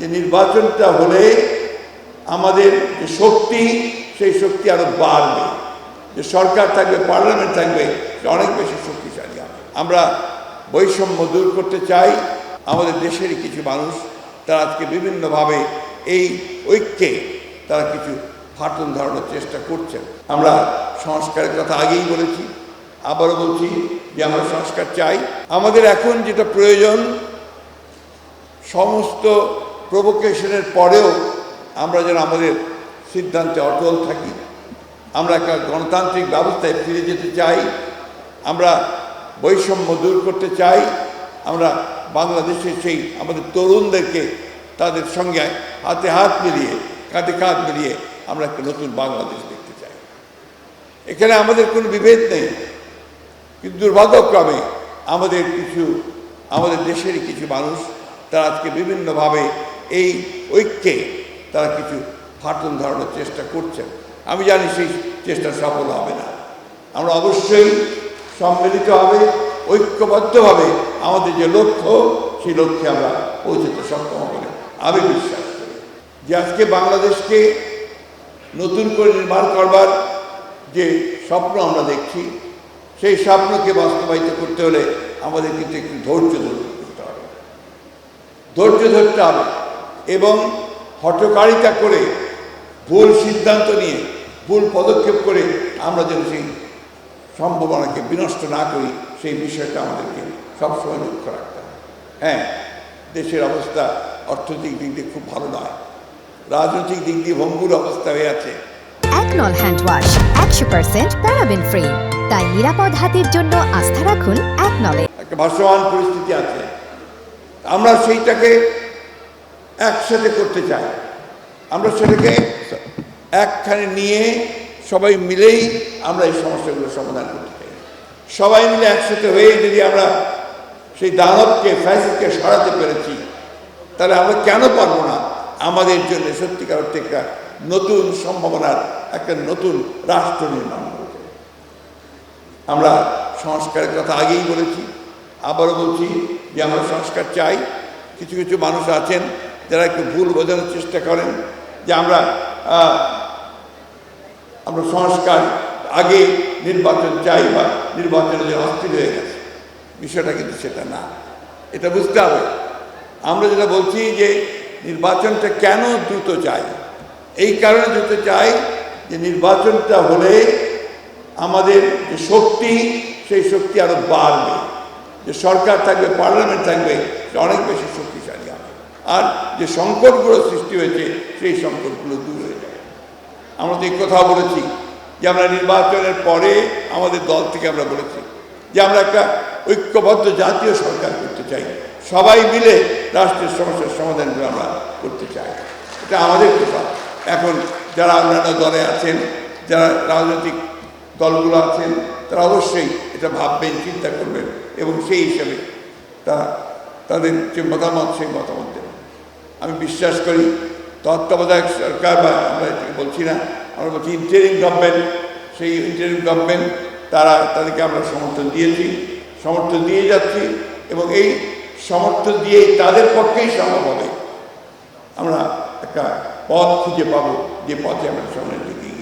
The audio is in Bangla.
যে নির্বাচনটা হলে আমাদের যে শক্তি, সেই শক্তি আরও বাড়বে। যে সরকার থাকবে, পার্লামেন্ট থাকবে অনেক বেশি শক্তিশালী আমরা বৈষম্য দূর করতে চাই। আমাদের দেশেরই কিছু মানুষ, তারা আজকে বিভিন্নভাবে এই ঐক্যে তারা কিছু ফাটল ধরানোর চেষ্টা করছেন। আমরা সংস্কারের কথা আগেই বলেছি, আবারও বলছি যে আমরা সংস্কার চাই। আমাদের এখন যেটা প্রয়োজন, সমস্ত প্রভোকেশনের পরেও আমরা যেন আমাদের সিদ্ধান্তে অটল থাকি। আমরা একটা গণতান্ত্রিক ব্যবস্থায় ফিরে যেতে চাই। আমরা বৈষম্য দূর করতে চাই। আমরা বাংলাদেশের সেই আমাদের তরুণদেরকে তাদের সঙ্গে হাতে হাত মিলিয়ে, কাঁধে কাঁধ মিলিয়ে আমরা একটা নতুন বাংলাদেশ দেখতে চাই। এখানে আমাদের কোনো বিভেদ নেই। কিন্তু দুর্ভাগ্যক্রমে আমাদের কিছু, আমাদের দেশেরই কিছু মানুষ, তারা আজকে বিভিন্নভাবে এই ঐক্যে তারা কিছু ফাটল ধরানোর চেষ্টা করছেন। আমি জানি সেই চেষ্টা সফল হবে না। আমরা অবশ্যই সম্মিলিতভাবে ঐক্যবদ্ধভাবে আমাদের যে লক্ষ্য, সেই লক্ষ্যে আমরা পৌঁছতে সক্ষম হব আমি বিশ্বাস করি। যে আজকে বাংলাদেশকে নতুন করে নির্মাণ করবার যে স্বপ্ন আমরা দেখছি, সেই স্বপ্নকে বাস্তবায়িত করতে হলে আমাদের কিন্তু একটু ধৈর্য ধরতে হবে। ধৈর্য ধরতে হবে। এবং হটকারিতা করে ভুল সিদ্ধান্ত নিয়ে ভুল পদক্ষেপ করে আমরা যেন সেই সম্ভাবনাকে বিনষ্ট না করি সেই বিষয়টা আমাদেরকে সবসময় লক্ষ্য রাখতে হবে। হ্যাঁ দেশের অবস্থা অর্থনৈতিক দিক দিয়ে খুব ভালো নয়। রাজনৈতিক দিক দিয়ে ভঙ্গুর অবস্থা হয়ে আছে। একনল হ্যান্ড ওয়াশ একশো পার্সেন্ট প্যারাবেন ফ্রি। তাই নিরাপদ হাতের জন্য আস্থা রাখুন একনলে একটা ভাসমান পরিস্থিতি আছে। আমরা সেইটাকে একসাথে করতে চাই। আমরা সেটাকে একখানে নিয়ে সবাই মিলেই আমরা এই সমস্যাগুলো সমাধান করতে চাই। সবাই মিলে একসাথে হয়ে যদি আমরা সেই দানবকে, ফ্যাসিদকে সরাতে পেরেছি, তাহলে আমরা কেন পারব না? আমাদের জন্য সত্যিকার অর্থে একটা নতুন সম্ভাবনার, একটা নতুন রাষ্ট্র নির্মাণ করতে আমরা সংস্কারের কথা আগেই বলেছি, আবারও বলছি যে আমরা সংস্কার চাই। কিছু কিছু মানুষ আছেন যারা একটু ভুল বোঝানোর চেষ্টা করেন, যে আমরা আমরা সংস্কার আগে নির্বাচন চাই বা নির্বাচনে যে অস্থির হয়ে গেছে। বিষয়টা কিন্তু সেটা না। এটা বুঝতে হবে। আমরা যেটা বলছি যে নির্বাচনটা কেন দ্রুত চাই? এই কারণে দ্রুত চাই যে নির্বাচনটা হলে আমাদের যে শক্তি, সেই শক্তি আরও বাড়বে। যে সরকার থাকবে, পার্লামেন্ট থাকবে অনেক বেশি শক্তিশালী হবে। আর যে সংকটগুলো সৃষ্টি হয়েছে, সেই সংকটগুলো দূর হয়ে যায়। আমরা তো এই কথা বলেছি যে আমরা নির্বাচনের পরে আমাদের দল থেকে আমরা বলেছি যে আমরা একটা ঐক্যবদ্ধ জাতীয় সরকার করতে চাই। সবাই মিলে রাষ্ট্রের সমস্যার সমাধানগুলো আমরা করতে চাই। এটা আমাদের কথা। এখন যারা অন্যান্য দলে আছেন, যারা রাজনৈতিক দলগুলো আছেন, তারা অবশ্যই এটা ভাববেন, চিন্তা করবেন এবং সেই হিসাবে তারা তাদের যে মতামত, সেই মতামত দেবেন আমি বিশ্বাস করি, তত্ত্বাবধায়ক সরকার বা আমরা এটাকে বলছি না, আমরা বলছি ইন্টারিম গভর্নমেন্ট সেই ইন্টারিম গভর্নমেন্ট তারা তাদেরকে আমরা সমর্থন দিয়েছি, সমর্থন দিয়ে যাচ্ছি এবং এই সমর্থন দিয়ে তাদের পক্ষেই সম্ভব হবে। আমরা একটা পথ খুঁজে পাবো যে পথে আমরা সামনে এগিয়ে